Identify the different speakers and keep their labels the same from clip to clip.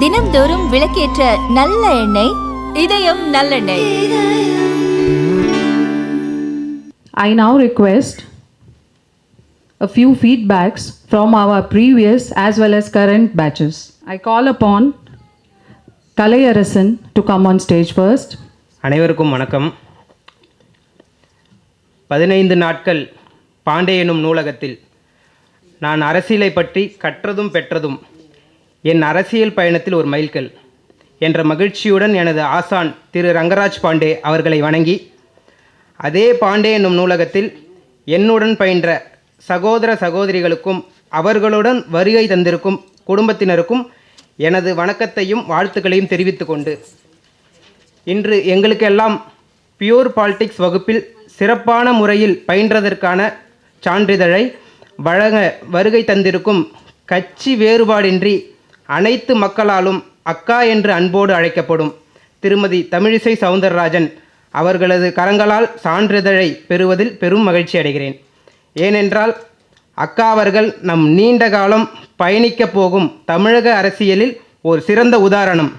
Speaker 1: தினம்தோறும் விளக்கேற்ற நல்ல எண்ணெய் இதயம் நல்லெண்ணெய்
Speaker 2: I now request a few feedbacks from our previous as well as current batches. I call upon Kalayarasan to come on stage first.
Speaker 3: அனைவருக்கும் வணக்கம் பதினைந்து நாட்கள் பாண்டே எனும் நூலகத்தில் நான் அரசியலை பற்றி கற்றதும் பெற்றதும் என் அரசியல் பயணத்தில் ஒரு மைல்கல் என்ற மகிழ்ச்சியுடன் எனது ஆசான் திரு ரங்கராஜ் பாண்டே அவர்களை வணங்கி அதே பாண்டே என்னும் நூலகத்தில் என்னுடன் பயின்ற சகோதர சகோதரிகளுக்கும் அவர்களுடன் வருகை தந்திருக்கும் குடும்பத்தினருக்கும் எனது வணக்கத்தையும் வாழ்த்துக்களையும் தெரிவித்து கொண்டு இன்று எங்களுக்கெல்லாம் பியூர் பாலிடிக்ஸ் வகுப்பில் சிறப்பான முறையில் பயின்றதற்கான சான்றிதழை வழங்க வருகை தந்திருக்கும் கட்சி வேறுபாடின்றி அனைத்து மக்களாலும் அக்கா என்று அன்போடு அழைக்கப்படும் திருமதி தமிழிசை சவுந்தரராஜன் அவர்களது கரங்களால் சான்றிதழை பெறுவதில் பெரும் மகிழ்ச்சி அடைகிறேன். ஏனென்றால் அக்கா அவர்கள் நம் நீண்ட காலம் பயணிக்கப் போகும் தமிழக அரசியலில் ஒரு சிறந்த உதாரணம்.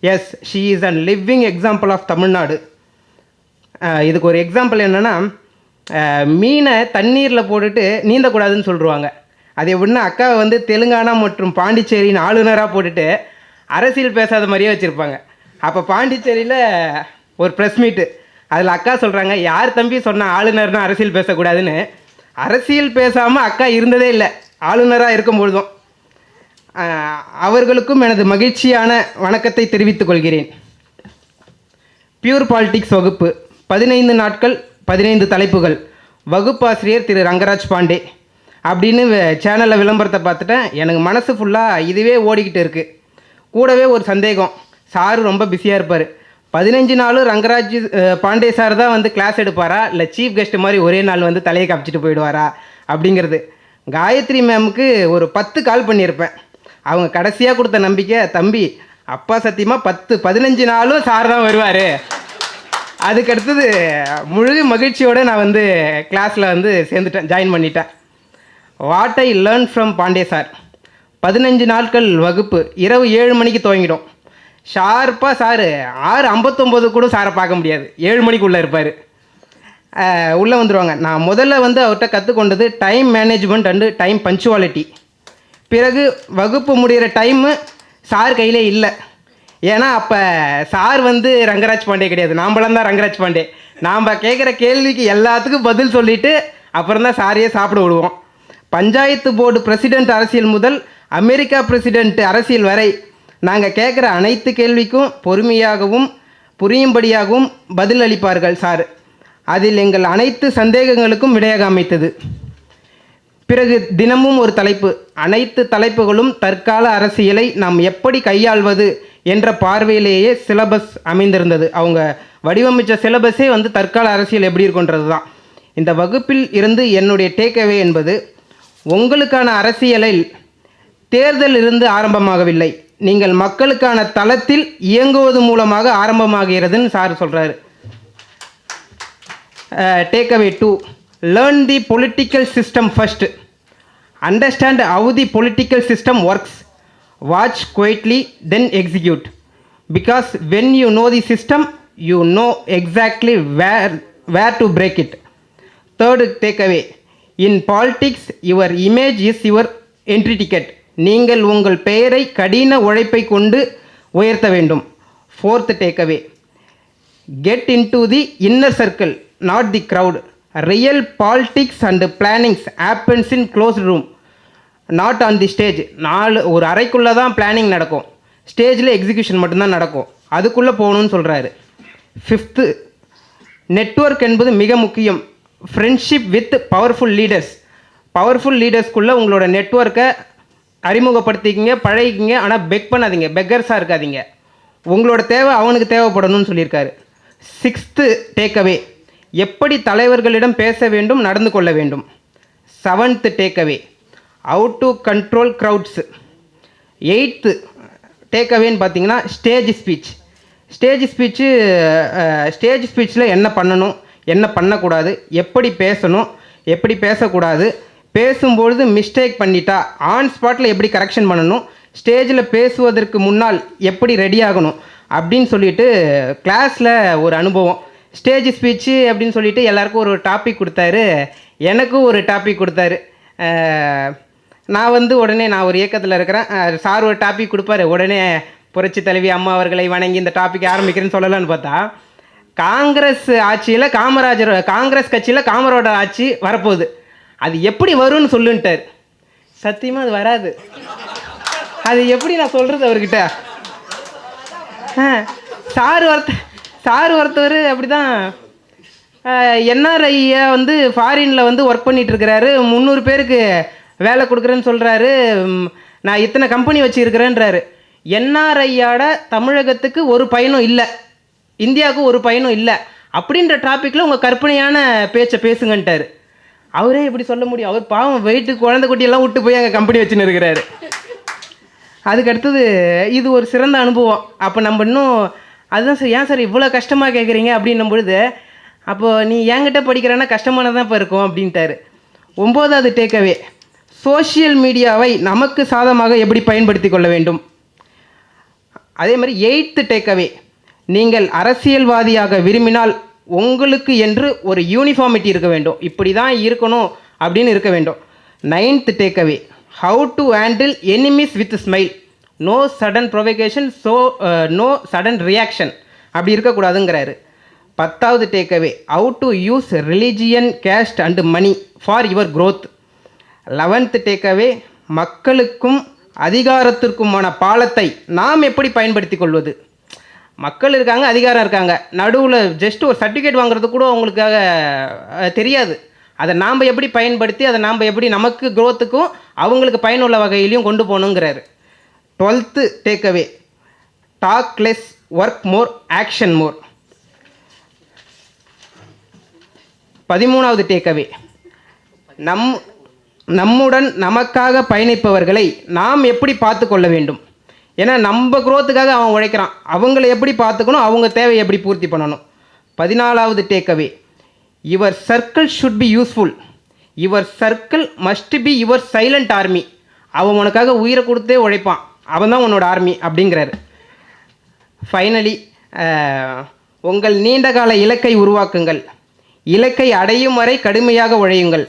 Speaker 3: As she is an living example of Tamil Nadu இதுக்கு ஒரு எக்ஸாம்பிள் என்னென்னா மீனை தண்ணீரில் போட்டுட்டு நீந்தக்கூடாதுன்னு சொல்லிடுவாங்க அது எப்படின்னா அக்காவை வந்து தெலுங்கானா மற்றும் பாண்டிச்சேரியின் ஆளுநராக போட்டுட்டு அரசியல் பேசாத மாதிரியே வச்சுருப்பாங்க. அப்போ பாண்டிச்சேரியில் ஒரு ப்ரெஸ் மீட்டு அதில் அக்கா சொல்கிறாங்க யார் தம்பி சொன்ன ஆளுநர்னா அரசியல் பேசக்கூடாதுன்னு? அரசியல் பேசாமல் அக்கா இருந்ததே இல்லை. ஆளுநராக இருக்கும் பொழுதும். அவர்களுக்கும் எனது மகிழ்ச்சியான வணக்கத்தை தெரிவித்துக் கொள்கிறேன். பியூர் பாலிட்டிக்ஸ் வகுப்பு பதினைந்து நாட்கள் பதினைந்து தலைப்புகள். வகுப்பாசிரியர் திரு ரங்கராஜ் பாண்டே. அப்படின்னு சேனலில் விளம்பரத்தை பார்த்துட்டேன். எனக்கு மனசு ஃபுல்லாக இதுவே ஓடிக்கிட்டு இருக்குது கூடவே ஒரு சந்தேகம். சாரு ரொம்ப பிஸியாக இருப்பார். பதினஞ்சு நாளும் ரங்கராஜ் பாண்டே சார் தான் வந்து கிளாஸ் எடுப்பாரா? இல்லை சீஃப் கெஸ்ட் மாதிரி ஒரே நாள் வந்து தலையை காமிச்சிட்டு போயிடுவாரா? அப்படிங்கிறது. காயத்ரி மேமுக்கு ஒரு பத்து கால் பண்ணியிருப்பேன். அவங்க கடைசியாக கொடுத்த நம்பிக்கை தம்பி அப்பா சத்தியமாக பத்து பதினஞ்சு நாளும் சார் தான் வருவார். அதுக்கடுத்தது முழு மகிழ்ச்சியோடு நான் வந்து கிளாஸில் வந்து சேர்ந்துட்டேன் ஜாயின் பண்ணிட்டேன். What I learn from Pandey sir பதினஞ்சு நாட்கள் வகுப்பு இரவு ஏழு மணிக்கு துவங்கிடும். ஷார்ப்பாக சார் ஆறு ஐம்பத்தொம்போது கூட சாரை பார்க்க முடியாது. ஏழு மணிக்குள்ளே இருப்பார். உள்ளே வந்துடுவாங்க நான் முதல்ல வந்து அவர்கிட்ட கற்றுக்கொண்டது time management and time punctuality பிறகு வகுப்பு முடிகிற டைமு சார் கையிலே இல்லை. ஏன்னா அப்போ சார் வந்து ரங்கராஜ் பாண்டே கிடையாது. நாம்பளம் தான் ரங்கராஜ் பாண்டே. நாம் கேட்குற கேள்விக்கு எல்லாத்துக்கும் பதில் சொல்லிவிட்டு அப்புறம் தான் சாரையே சாப்பிட விடுவோம். பஞ்சாயத்து போர்டு பிரசிடென்ட் அரசியல் முதல் அமெரிக்கா பிரசிடென்ட் அரசியல் வரை நாங்கள் கேட்குற அனைத்து கேள்விக்கும் பொறுமையாகவும் புரியும்படியாகவும் பதில் அளிப்பார்கள் சார். அதில் எங்கள் அனைத்து சந்தேகங்களுக்கும் விடையாக அமைத்தது. பிறகு தினமும் ஒரு தலைப்பு. அனைத்து தலைப்புகளும் தற்கால அரசியலை நாம் எப்படி கையாள்வது என்ற பார்வையிலேயே சிலபஸ் அமைந்திருந்தது. அவங்க வடிவமைச்ச சிலபஸே வந்து தற்கால அரசியல் எப்படி இருக்குன்றது தான் இந்த வகுப்பில் இருந்து என்னுடைய டேக்அவே என்பது உங்களுக்கான அரசியலில் தேர்தல் இருந்து ஆரம்பமாகவில்லை. நீங்கள் மக்களுக்கான தளத்தில் இயங்குவது மூலமாக ஆரம்பமாகிறதுன்னு சார் சொல்கிறாரு takeaway to learn the political system first understand how the political system works watch quietly then execute because when you know the system you know exactly where where to break it third takeaway in politics your image is your entry ticket நீங்கள் உங்கள் பெயரை கடின உழைப்பை கொண்டு உயர்த்த வேண்டும். Fourth takeaway get get into the inner circle not the crowd real politics and plannings happens in close room not on the stage நாலு ஒரு அறைக்குள்ளே தான் பிளானிங் நடக்கும். ஸ்டேஜில் எக்ஸிக்யூஷன் மட்டும்தான் நடக்கும். அதுக்குள்ளே போகணும்னு சொல்கிறாரு ஃபிஃப்த்து நெட்வொர்க் என்பது மிக முக்கியம். Friendship with powerful leaders powerful லீடர்ஸ்க்குள்ளே உங்களோட நெட்வொர்க்கை அறிமுகப்படுத்திக்கிங்க பழகிக்கிங்க ஆனால் பெக் பண்ணாதீங்க. பெக்கர்ஸாக இருக்காதீங்க. உங்களோட தேவை அவனுக்கு தேவைப்படணும்னு சொல்லியிருக்காரு. சிக்ஸ்த்து டேக்அவே எப்படி தலைவர்களிடம் பேச வேண்டும் நடந்து கொள்ள வேண்டும்? Seventh takeaway how to control crowds eighth டேக்அவேன்னு பார்த்தீங்கன்னா stage speech stage speech stage ஸ்பீச்சில் என்ன பண்ணணும் என்ன பண்ணக்கூடாது எப்படி பேசணும் எப்படி பேசக்கூடாது பேசும்பொழுது மிஸ்டேக் பண்ணிட்டா ஆன் ஸ்பாட்டில் எப்படி கரெக்ஷன் பண்ணணும் ஸ்டேஜில் பேசுவதற்கு முன்னால் எப்படி ரெடி ஆகணும் அப்படின்னு சொல்லிட்டு கிளாஸில் ஒரு அனுபவம். ஸ்டேஜ் ஸ்பீச்சு அப்படின்னு சொல்லிட்டு எல்லாருக்கும் ஒரு டாபிக் கொடுத்தாரு. எனக்கும் ஒரு டாபிக் கொடுத்தாரு. நான் வந்து உடனே நான் ஒரு இயக்கத்தில் இருக்கிறேன். சார் ஒரு டாபிக் கொடுப்பாரு. உடனே புரட்சி தலைவி அம்மா அவர்களை வணங்கி இந்த டாபிக் ஆரம்பிக்கிறேன்னு சொல்லலாம்னு பார்த்தா காங்கிரஸ் ஆட்சியில் காமராஜர் காங்கிரஸ் கட்சியில் காமரோட ஆட்சி வரப்போகுது. அது எப்படி வரும்னு சொல்லுன்ட்டார். சத்தியமாக அது வராது. அது எப்படி நான் சொல்கிறது அவர்கிட்ட? சார் ஒருத்த சார் ஒருத்தவர் அப்படி தான் என்ஆர்ஐயை வந்து ஃபாரினில் வந்து ஒர்க் பண்ணிகிட்ருக்கிறாரு முந்நூறு பேருக்கு வேலை கொடுக்குறேன்னு சொல்கிறாரு நான் இத்தனை கம்பெனி வச்சுருக்கிறேன்றாரு. என்ஆர்ஐயோட தமிழகத்துக்கு ஒரு பயனும் இல்லை. இந்தியாவுக்கு ஒரு பயனும் இல்லை. அப்படின்ற டாப்பிக்கில் உங்கள் கற்பனையான பேச்சை பேசுங்கன்ட்டார். அவரே இப்படி சொல்ல முடியும். அவர் பாவம் வெயிட்டு குழந்தை குட்டியெல்லாம் விட்டு போய் அங்கே கம்பெனி வச்சுன்னு இருக்கிறாரு. அதுக்கடுத்தது இது ஒரு சிறந்த அனுபவம். அப்போ நம்ம இன்னும் அதுதான் சார் ஏன் சார் இவ்வளோ கஷ்டமாக கேட்குறீங்க அப்படின்னும் பொழுது அப்போது நீ என்கிட்ட படிக்கிறேன்னா கஷ்டமானதான் இப்போ இருக்கும் அப்படின்ட்டாரு. ஒம்போதாவது டேக்அவே சோஷியல் மீடியாவை நமக்கு சாதமாக எப்படி பயன்படுத்தி கொள்ள வேண்டும்? அதே மாதிரி எயித்து டேக்அவே நீங்கள் அரசியல்வாதியாக விரும்பினால் உங்களுக்கு என்று ஒரு யூனிஃபார்மிட்டி இருக்க வேண்டும். இப்படி தான் இருக்கணும் அப்படின்னு இருக்க வேண்டும். Ninth takeaway how to handle enemies with smile no sudden provocation so no sudden reaction அப்படி இருக்கக்கூடாதுங்கிறாரு. பத்தாவது takeaway how to use religion caste and money for your growth eleventh takeaway மக்களுக்கும் அதிகாரத்திற்குமான பாலத்தை நாம் எப்படி பயன்படுத்தி கொள்வது? மக்கள் இருக்காங்க அதிகாரம் இருக்காங்க. நடுவில் ஜஸ்ட் ஒரு சர்டிஃபிகேட் வாங்குறது கூட அவங்களுக்காக தெரியாது. அதை நாம் எப்படி பயன்படுத்தி அதை நாம் எப்படி நமக்கு குரோத்துக்கும் அவங்களுக்கு பயனுள்ள வகையிலையும் கொண்டு போகணுங்கிறாரு. Twelfth takeaway talk less work more action more பதிமூணாவது டேக்அவே நம் நம்முடன் நமக்காக பயணிப்பவர்களை நாம் எப்படி பார்த்து கொள்ள வேண்டும்? ஏன்னா நம்ம குரோத்துக்காக அவன் உழைக்கிறான். அவங்கள எப்படி பார்த்துக்கணும்? அவங்க தேவையை எப்படி பூர்த்தி பண்ணணும்? பதினாலாவது takeaway your circle should be useful your circle must be your silent army அவன் உனக்காக உயிரை கொடுத்தே உழைப்பான். அவன் தான் உன்னோட ஆர்மி அப்படிங்கிறாரு. ஃபைனலி உங்கள் நீண்டகால இலக்கை உருவாக்குங்கள். இலக்கை அடையும் வரை கடுமையாக உழையுங்கள்.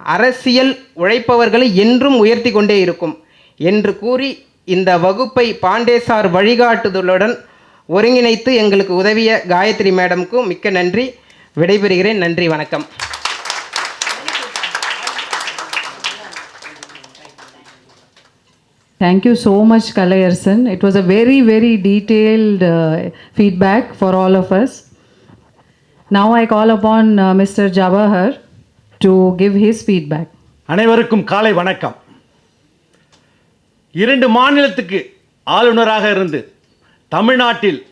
Speaker 3: அரசியல் உழைப்பவர்களை என்றும் உயர்த்தி கொண்டே இருக்கும் என்று கூறி இந்த வகுப்பை பாண்டேசார் வழிகாட்டுதலுடன் ஒருங்கிணைத்து எங்களுக்கு உதவிய காயத்ரி மேடமுக்கும் மிக்க நன்றி விடைபெறுகிறேன் நன்றி வணக்கம்
Speaker 2: Thank you so much, Kalayarsan. It was a very, very detailed uh, feedback for all of us. Now I call upon uh, Mr. Jawahar to give his feedback
Speaker 4: அனைவருக்கும் காலை வணக்கம். இரண்டு மாநிலத்துக்கு ஆளுநராக இருந்து தமிழ்நாட்டில்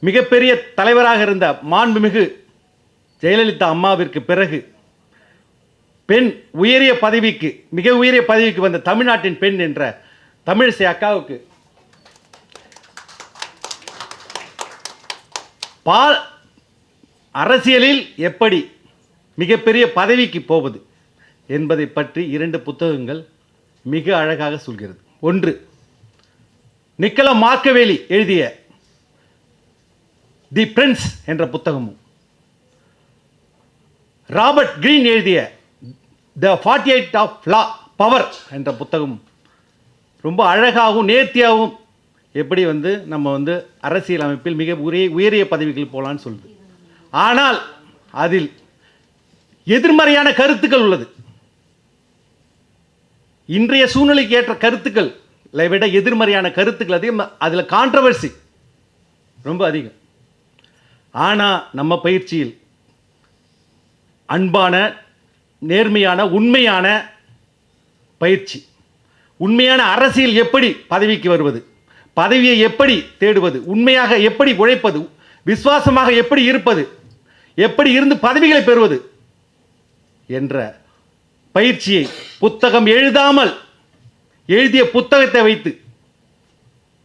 Speaker 4: மிகப்பெரிய தலைவராக இருந்த மாண்புமிகு ஜெயலலிதா அம்மாவிற்கு பிறகு பெண் உயரிய பதவிக்கு மிக உயரிய பதவிக்கு வந்த தமிழ்நாட்டின் பெண் என்ற தமிழிசை அக்காவுக்கு பால் அரசியலில் எப்படி மிகப்பெரிய பதவிக்கு போவது என்பதை பற்றி இரண்டு புத்தகங்கள் மிக அழகாக சொல்கிறது. ஒன்று நிக்கல மார்க்கவேலி எழுதிய தி பிரின்ஸ் என்ற புத்தகமும் ராபர்ட் கிரீன் எழுதிய the forty eight of law power என்ற புத்தகம் ரொம்ப அழகாகவும் நேர்த்தியாகவும் எப்படி வந்து நம்ம வந்து அரசியல் அமைப்பில் மிக உரிய உயரிய பதவிகள் போகலான்னு சொல்லுது. ஆனால் அதில் எதிர்மறையான கருத்துக்கள் உள்ளது. இன்றைய சூழ்நிலைக்கு ஏற்ற கருத்துக்கள் விட எதிர்மறையான கருத்துக்கள் அதிகம் அதில் கான்ட்ரவர்சி ரொம்ப அதிகம். ஆனால் நம்ம பயிற்சியில் அன்பான நேர்மையான உண்மையான பயிற்சி. உண்மையான அரசியல் எப்படி பதவிக்கு வருவது? பதவியை எப்படி தேடுவது? உண்மையாக எப்படி உழைப்பது? விசுவாசமாக எப்படி இருப்பது? எப்படி இருந்து பதவிகளை பெறுவது? என்ற பயிற்சியை புத்தகம் எழுதாமல் எழுதிய புத்தகத்தை வைத்து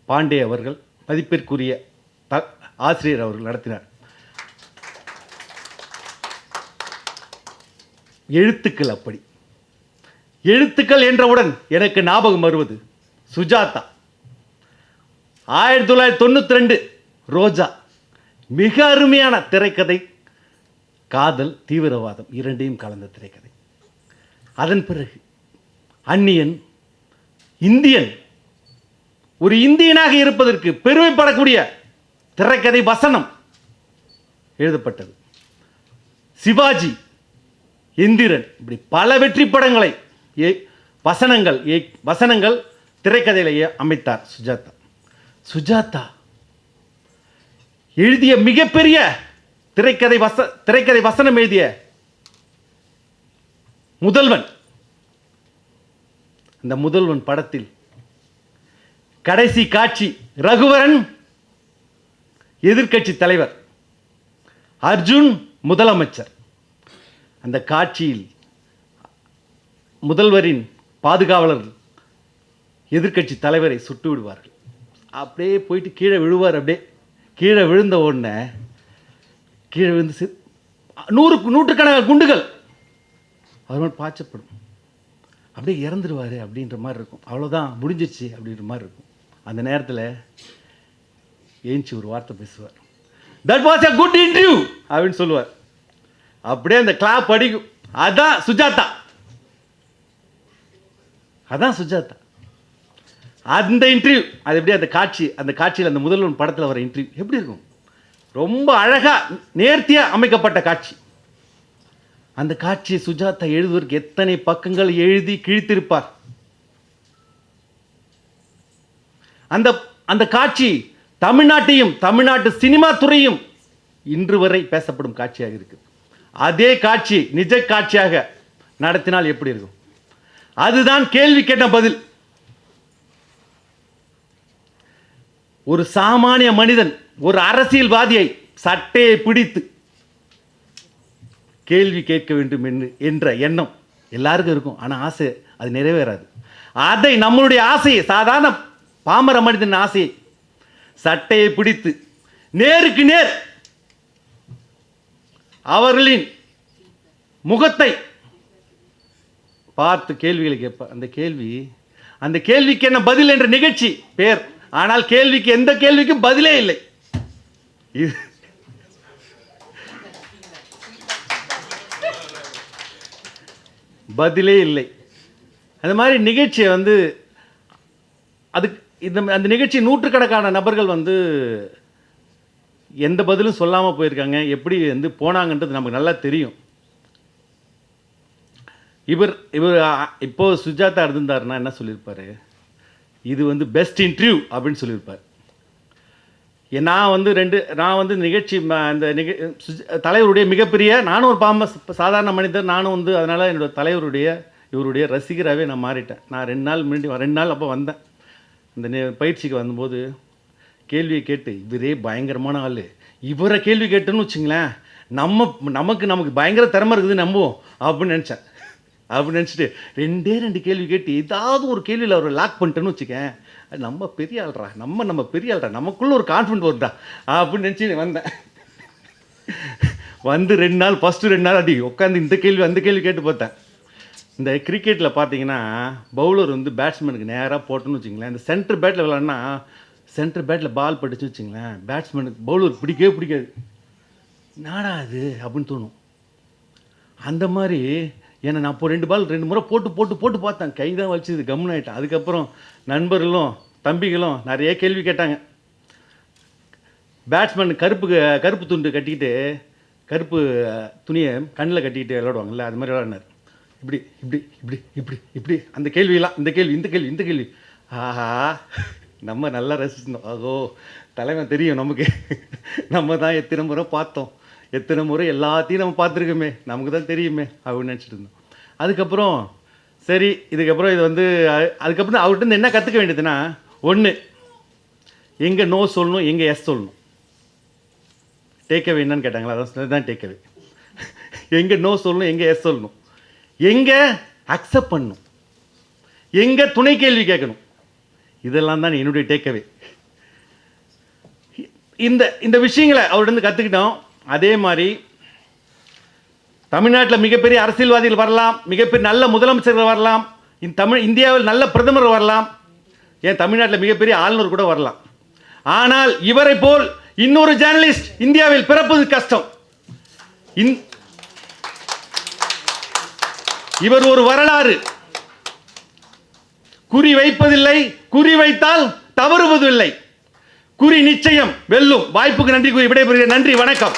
Speaker 4: பாண்டே அவர்கள் மதிப்பிற்குரிய த ஆசிரியர் அவர்கள் நடத்தினார். எழுத்துக்கள் அப்படி. எழுத்துக்கள் என்றவுடன் எனக்கு ஞாபகம் வருவது சுஜாதா. ஆயிரத்தி தொள்ளாயிரத்தி தொண்ணூற்றி ரெண்டு ரோஜா. மிக அருமையான திரைக்கதை. காதல் தீவிரவாதம் இரண்டையும் கலந்த திரைக்கதை. அதன் பிறகு அந்நியன் இந்தியன் ஒரு இந்தியனாக இருப்பதற்கு பெருமைப்படக்கூடிய திரைக்கதை வசனம் எழுதப்பட்டது. சிவாஜி இந்திரன் இப்படி பல வெற்றி படங்களை ஏ வசனங்கள் வசனங்கள் திரைக்கதையிலேயே அமைத்தார் சுஜாதா. சுஜாதா எழுதிய மிகப்பெரிய திரைக்கதை வச திரைக்கதை வசனம் எழுதிய முதல்வன் அந்த முதல்வன் படத்தில் கடைசி காட்சி ரகுவரன் எதிர்கட்சி தலைவர் அர்ஜுன் முதலமைச்சர். அந்த காட்சியில் முதல்வரின் பாதுகாவலர் எதிர்கட்சி தலைவரை சுட்டு விடுவார்கள் அப்படியே போயிட்டு கீழே விழுவார் அப்படியே. கீழே விழுந்த உடனே கீழே விழுந்து நூறு நூற்றுக்கணக்கான குண்டுகள். அவர் மாதிரி பாய்ச்சப்படும். அப்படியே இறந்துருவார் அப்படின்ற மாதிரி இருக்கும். அவ்வளோதான் முடிஞ்சிச்சு அப்படின்ற மாதிரி இருக்கும். அந்த நேரத்தில் ஏஞ்சி ஒரு வார்த்தை பேசுவார். That was a good interview அப்படின்னு சொல்லுவார். அப்படியே அந்த கிளாப் அடிக்கும். அதான் சுஜாதா. அதான் சுஜாதா. அந்த இன்டர்வியூ அது எப்படி அந்த காட்சி அந்த காட்சியில் அந்த முதல்வன் படத்தில் வர இன்டர்வியூ எப்படி இருக்கும்? ரொம்ப அழகாக நேர்த்தியாக அமைக்கப்பட்ட காட்சி. அந்த காட்சியை சுஜாதா எழுதுவதற்கு எத்தனை பக்கங்கள் எழுதி கிழித்திருப்பார். அந்த அந்த காட்சி தமிழ்நாட்டையும் தமிழ்நாட்டு சினிமா துறையும் இன்று வரை பேசப்படும் காட்சியாக இருக்குது. அதே காட்சி நிஜ காட்சியாக நடத்தினால் எப்படி இருக்கும்? அதுதான் கேள்வி கேட்ட பதில். ஒரு சாமானிய மனிதன் ஒரு அரசியல்வாதியை சட்டையை பிடித்து கேள்வி கேட்க வேண்டும் என்று என்ற எண்ணம் எல்லாருக்கும் இருக்கும். ஆனால் ஆசை அது நிறைவேறாது. அதை நம்மளுடைய ஆசையை சாதாரண பாமர மனிதன் ஆசையை சட்டையை பிடித்து நேருக்கு நேர் அவர்களின் முகத்தை பார்த்து கேள்விகளை கேட்ப அந்த கேள்வி அந்த கேள்விக்கு என்ன பதில் என்ற நிகழ்ச்சி பேர் ஆனால் கேள்விக்கு எந்த கேள்விக்கும் பதிலே இல்லை. இது பதிலே இல்லை. அந்த மாதிரி நிகழ்ச்சியை வந்து அதுக்கு இந்த அந்த நிகழ்ச்சி நூற்றுக்கணக்கான நபர்கள் வந்து எந்த பதிலும் சொல்லாமல் போயிருக்காங்க எப்படி வந்து போனாங்கன்றது நமக்கு நல்லா தெரியும். இவர் இவர் இப்போது சுஜாதா இருந்திருந்தாருன்னா என்ன சொல்லியிருப்பாரு? இது வந்து பெஸ்ட் இன்டர்வியூ அப்படின்னு சொல்லியிருப்பார். நான் வந்து ரெண்டு நான் வந்து நிகழ்ச்சி அந்த நிக தலைவருடைய மிகப்பெரிய நானும் ஒரு பாம்ப சாதாரண மனிதர் நானும் வந்து அதனால் என்னோட தலைவருடைய இவருடைய ரசிகராகவே நான் மாறிட்டேன். நான் ரெண்டு நாள் முன்னாடி ரெண்டு நாள் அப்போ வந்தேன். இந்த நே- பயிற்சிக்கு வந்தபோது கேள்வியை கேட்டு இவரே பயங்கரமான ஆள். இவரை கேள்வி கேட்டுன்னு வச்சுங்களேன் நம்ம நமக்கு நமக்கு பயங்கர திறமை இருக்குது நம்புவோம் அப்படின்னு நினச்சேன். அப்படின்னு நினச்சிட்டு ரெண்டே ரெண்டு கேள்வி கேட்டு ஏதாவது ஒரு கேள்வியில் அவரை லாக் பண்ணிட்டேன்னு வச்சுக்கேன். அது நம்ம பெரிய ஆள்றா நம்ம நம்ம பெரிய ஆள்றா நமக்குள்ள ஒரு கான்ஃபிடென்ட் வருதா அப்படின்னு நினச்சி வந்தேன். வந்து ரெண்டு நாள் ஃபஸ்ட்டு ரெண்டு நாள் அடி உட்காந்து இந்த கேள்வி அந்த கேள்வி கேட்டு பார்த்தேன். இந்த கிரிக்கெட்டில் பார்த்தீங்கன்னா பவுலர் வந்து பேட்ஸ்மேனுக்கு நேராக போட்டோன்னு வச்சுங்களேன் இந்த சென்டர் பேட்டில் விளாட்னா சென்டர் பேட்டில் பால் பட்டுச்சு வச்சுங்களேன் பேட்ஸ்மேனுக்கு பவுலர் பிடிக்கவே பிடிக்காது. நாடா அது அப்படின்னு தோணும். அந்த மாதிரி ஏன்னா நான் இப்போ ரெண்டு பால் ரெண்டு முறை போட்டு போட்டு போட்டு பார்த்தேன். கை தான் வச்சுது கம்முன்னு ஆயிட்டேன். அதுக்கப்புறம் நண்பர்களும் தம்பிகளும் நிறைய கேள்வி கேட்டாங்க. பேட்ஸ்மேன் கருப்பு க- கருப்பு துண்டு கட்டிக்கிட்டு கருப்பு துணியை கண்ணில் கட்டிக்கிட்டு விளையாடுவாங்கல்ல அது மாதிரி விளையாடினார். இப்படி இப்படி இப்படி இப்படி இப்படி. அந்த கேள்வியெல்லாம் இந்த கேள்வி இந்த கேள்வி இந்த கேள்வி. ஆஹா நம்ம நல்லா ரசிச்சிருந்தோம். ஆகோ தலைமை தெரியும் நமக்கு. நம்ம தான் எத்தனை முறை பார்த்தோம். எத்தனை முறை எல்லாத்தையும் நம்ம பார்த்துருக்கோமே நமக்கு தான் தெரியுமே அப்படின்னு நினச்சிட்டு இருந்தோம். அதுக்கப்புறம் சரி இதுக்கப்புறம் இது வந்து அதுக்கப்புறம் அவர்கிட்ட என்ன கற்றுக்க வேண்டியதுன்னா ஒன்று எங்கே நோ சொல்லணும் எங்கே எஸ் சொல்லணும். டேக்அவே என்னன்னு கேட்டாங்களா? அதான் தான் டேக்அவே எங்கே நோ சொல்லணும் எங்கே எஸ் சொல்லணும். எங்கே அக்செப்ட் பண்ணணும். எங்கே துணை கேள்வி கேட்கணும். இதெல்லாம் தான் என்னுடைய டேக்அவே இந்த இந்த விஷயங்களை அவர்கிட்ட கற்றுக்கிட்டோம் அதே மாதிரி தமிழ்நாட்டில் மிகப்பெரிய அரசியல்வாதிகள் வரலாம் மிகப்பெரிய நல்ல முதலமைச்சர்கள் வரலாம் இந்த தமிழ் இந்தியாவில் நல்ல பிரதமர் வரலாம். ஏன் தமிழ்நாட்டில் மிகப்பெரிய ஆளுநர் கூட வரலாம். ஆனால் இவரை போல் இன்னொரு ஜேர்னலிஸ்ட் இந்தியாவில் பிறப்பது கஷ்டம். இவர் ஒரு வரலாறு. குறி வைப்பதில்லை குறி வைத்தால் தவறுவதில்லை. குறி நிச்சயம் வெல்லும். வாய்ப்புக்கு நன்றி கூறி விடைபெறுகிறேன். நன்றி வணக்கம்.